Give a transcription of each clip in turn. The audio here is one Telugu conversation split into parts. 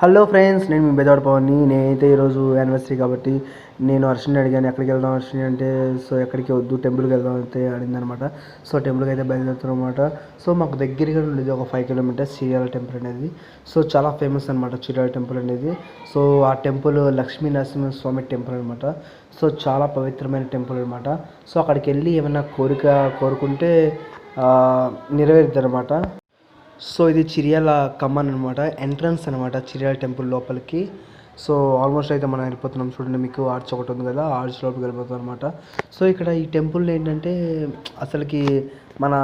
హలో ఫ్రెండ్స్ నేను మీ బెదవాడ పవన్ని. నేనైతే ఈరోజు యానివర్సరీ కాబట్టి నేను హర్షిని అడిగాను ఎక్కడికి వెళ్దాం హర్షిని అంటే సో ఎక్కడికి వద్దు టెంపుల్కి వెళ్దాం అయితే అడిగిందనమాట. సో టెంపుల్కి అయితే బయలుదేరుతున్నాం అనమాట సో మాకు దగ్గరగా ఉండేది ఒక ఫైవ్ కిలోమీటర్స్ చీరాల టెంపుల్ అనేది. సో చాలా ఫేమస్ అనమాట చీరాల టెంపుల్ అనేది. సో ఆ టెంపుల్ లక్ష్మీ నరసింహ స్వామి టెంపుల్ అనమాట సో చాలా పవిత్రమైన టెంపుల్ అనమాట సో అక్కడికి వెళ్ళి ఏమైనా కోరిక కోరుకుంటే నెరవేరుద్ది అనమాట సో ఇది చిరియాల కమ్మన్ అనమాట ఎంట్రన్స్ అనమాట చిరియాల టెంపుల్ లోపలికి. సో ఆల్మోస్ట్ అయితే మనం వెళ్ళిపోతున్నాం చూడండి మీకు ఆర్చ్ ఒకటి ఉంది కదా ఆర్చ్ లోపలికి వెళ్ళిపోతాం అనమాట సో ఇక్కడ ఈ టెంపుల్ ఏంటంటే అసలుకి మన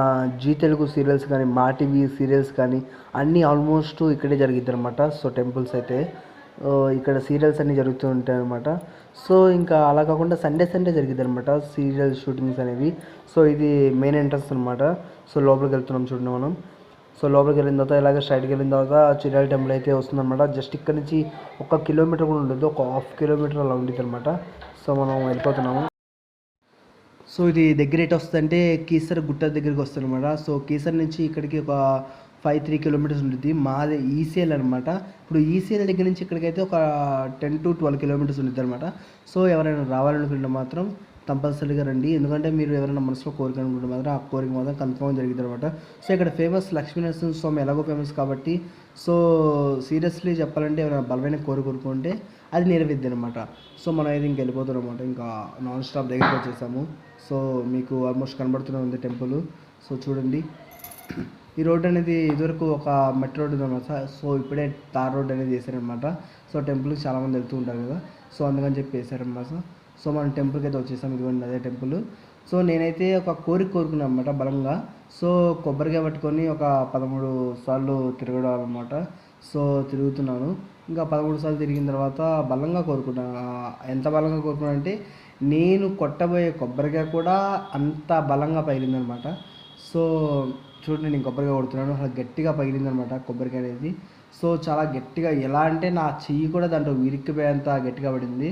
జీ తెలుగు సీరియల్స్ కానీ మా టీవీ సీరియల్స్ కానీ అన్నీ ఆల్మోస్ట్ ఇక్కడే జరిగిద్ది అనమాట సో టెంపుల్స్ అయితే ఇక్కడ సీరియల్స్ అన్నీ జరుగుతూ ఉంటాయి అనమాట సో ఇంకా అలా కాకుండా సండే సండే జరిగింది అనమాట సీరియల్ షూటింగ్స్ అనేవి. సో ఇది మెయిన్ ఎంట్రన్స్ అనమాట సో లోపలికి వెళ్తున్నాం చూడండి మనం. సో లోపలికి వెళ్ళిన తర్వాత ఇలాగే స్ట్రైట్కి వెళ్ళిన తర్వాత చిరాల టెంపుల్ అయితే వస్తుందన్నమాట. జస్ట్ ఇక్కడ నుంచి ఒక కిలోమీటర్ కూడా ఉండదు ఒక హాఫ్ కిలోమీటర్ అలా ఉంటుంది అనమాట సో మనం వెళ్ళిపోతున్నాము. సో ఇది దగ్గర ఎటు వస్తుందంటే కీసర్ గుట్ట దగ్గరికి వస్తుంది అనమాట సో కీసర్ నుంచి ఇక్కడికి ఒక ఫైవ్ త్రీ కిలోమీటర్స్ ఉంటుంది మాది ఈసీఎల్ అనమాట ఇప్పుడు ఈసీఎల్ దగ్గర నుంచి ఇక్కడికైతే ఒక టెన్ టు ట్వెల్వ్ కిలోమీటర్స్ ఉంటుంది అనమాట సో ఎవరైనా రావాలనుకుంటే మాత్రం కంపల్సరీగా రండి. ఎందుకంటే మీరు ఎవరైనా మనసులో కోరిక అనుకుంటే మాత్రం ఆ కోరిక మాత్రం కన్ఫర్మ్ జరిగింది అనమాట సో ఇక్కడ ఫేమస్ లక్ష్మీనరసింహ స్వామి ఎలాగో ఫేమస్ కాబట్టి సో సీరియస్లీ చెప్పాలంటే ఏమైనా బలమైన కోరిక కోరుకుంటే అది నెరవేద్ది అనమాట సో మనం అయితే ఇంక వెళ్ళిపోతాం అనమాట ఇంకా నాన్ స్టాప్ దగ్గరికి వచ్చేసాము. సో మీకు ఆల్మోస్ట్ కనబడుతూనే ఉంది టెంపుల్. సో చూడండి. ఈ రోడ్ అనేది ఇదివరకు ఒక మెట్రో రోడ్ అనమాట సో ఇప్పుడే తార్ రోడ్ అనేది వేసారనమాట సో టెంపుల్కి చాలామంది వెళ్తూ ఉంటారు కదా. సో అందుకని చెప్పి వేసారనమాట సో మనం టెంపుల్కి అయితే వచ్చేసాం. ఇదిగోండి అదే టెంపుల్ సో నేనైతే ఒక కోరిక కోరుకున్నాను అనమాట బలంగా. సో కొబ్బరికాయ పట్టుకొని ఒక పదమూడు సార్లు తిరగడం అనమాట సో తిరుగుతున్నాను. ఇంకా పదమూడు సార్లు తిరిగిన తర్వాత బలంగా కోరుకున్నాను ఎంత బలంగా కోరుకున్నాను అంటే నేను కొట్టబోయే కొబ్బరికాయ కూడా అంత బలంగా పగిలిందనమాట సో చూడండి నేను కొబ్బరికాయ కొడుతున్నాను. అసలు గట్టిగా పగిలిందనమాట కొబ్బరికాయ అనేది. సో చాలా గట్టిగా ఎలా అంటే నా చెయ్యి కూడా దాంట్లో విరిక్కిపోయేంత గట్టిగా పడింది.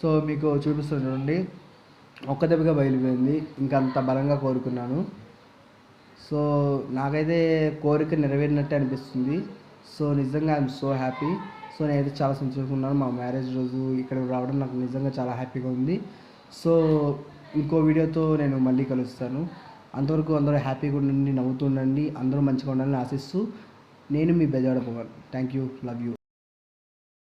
సో మీకు చూపిస్తాను చూడండి. ఒక్క దెబ్బగా బయలుపోయింది ఇంకంత అంత బలంగా కోరుకున్నాను. సో నాకైతే కోరిక నెరవేరినట్టే అనిపిస్తుంది. సో నిజంగా ఐఎమ్ సో హ్యాపీ. సో నేనైతే చాలా సంతోషంగా మా మ్యారేజ్ రోజు ఇక్కడ రావడం నాకు నిజంగా చాలా హ్యాపీగా ఉంది. సో ఇంకో వీడియోతో నేను మళ్ళీ కలుస్తాను. అంతవరకు అందరూ హ్యాపీగా ఉండండి నవ్వుతూ ఉండండి. అందరూ మంచిగా ఉండాలని ఆశిస్తూ నేను మీ Bejada Pavan thank you love you